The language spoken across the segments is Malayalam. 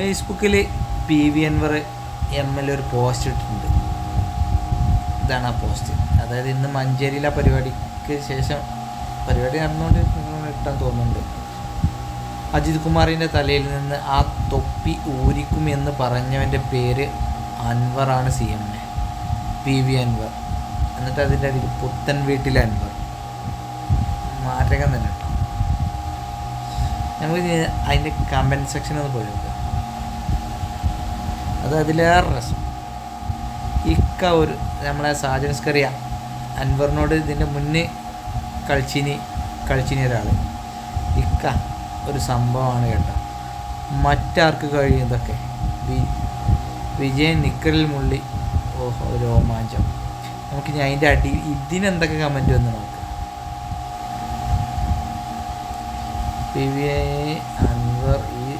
ഫേസ്ബുക്കിൽ P V Anwar M L ഒരു പോസ്റ്റ് ഇട്ടിട്ടുണ്ട്. ഇതാണ് ആ പോസ്റ്റ് അതായത് ഇന്ന് മഞ്ചേരിയിലെ പരിപാടിക്ക് ശേഷം പരിപാടി നടന്നുകൊണ്ട് ഇട്ടാൻ തോന്നുന്നുണ്ട്. അജിത് കുമാറിന്റെ തലയിൽ നിന്ന് ആ തൊപ്പി ഊരിക്കും എന്ന് പറഞ്ഞവന്റെ പേര് അൻവറാണ് C M A P V Anvar എന്നിട്ട് അതിന്റെ അതിൽ പുത്തൻ വീട്ടിലെ അൻവർ. മാറ്റകം തന്നെ കേട്ടോ. നമുക്ക് അതിന്റെ കമന്റ് സെക്ഷൻ ഒന്ന് പോയി നോക്കാം. അത് അതിലേറെ രസം. ഇക്ക ഒരു നമ്മളെ സാജൻസ്കറിയ അൻവറിനോട് ഇതിന്റെ മുന്നേ കളിച്ചിനി കളിച്ചിനി ഒരാൾ ഇക്ക ഒരു സംഭവമാണ് കേട്ടോ. മറ്റാർക്ക് കഴിയുന്നതൊക്കെ വി വിജയൻ നിക്കറിൽ മുള്ളി. ഓഹോ രോമാഞ്ചം. നമുക്ക് ഞാൻ അതിന്റെ അടി ഇതിനെന്തൊക്കെ കമന്റ് വന്ന് നോക്കാം. അൻവർ ഈ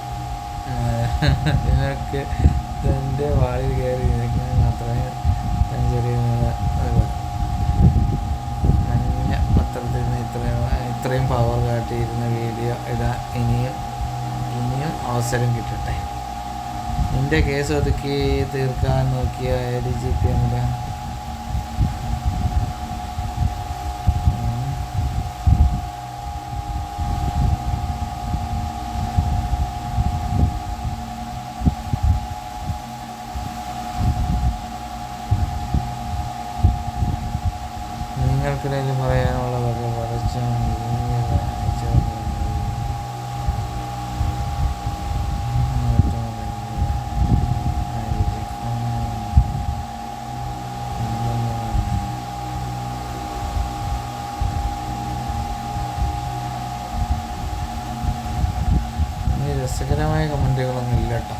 ഇതിനൊക്കെ ഇതിന്റെ വാളിൽ കയറി ഇരിക്കാൻ മാത്രമേ ഞാൻ ചെറിയ മഞ്ഞ പത്രത്തിൽ നിന്ന് ഇത്രയും ഇത്രയും പവർ കാട്ടിയിരുന്ന വീഡിയോ ഇടാൻ ഇനിയും ഇനിയും അവസരം കിട്ടട്ടെ. നിന്റെ കേസ് ഒതുക്കി തീർക്കാൻ നോക്കിയ എ ഡി ജി പി എമ്മിലെ? നിങ്ങൾക്കിടയിൽ പറയാനുള്ളതൊക്കെ പടച്ചും ഇനി രസകരമായ കമന്റുകളൊന്നും ഇല്ല കേട്ടോ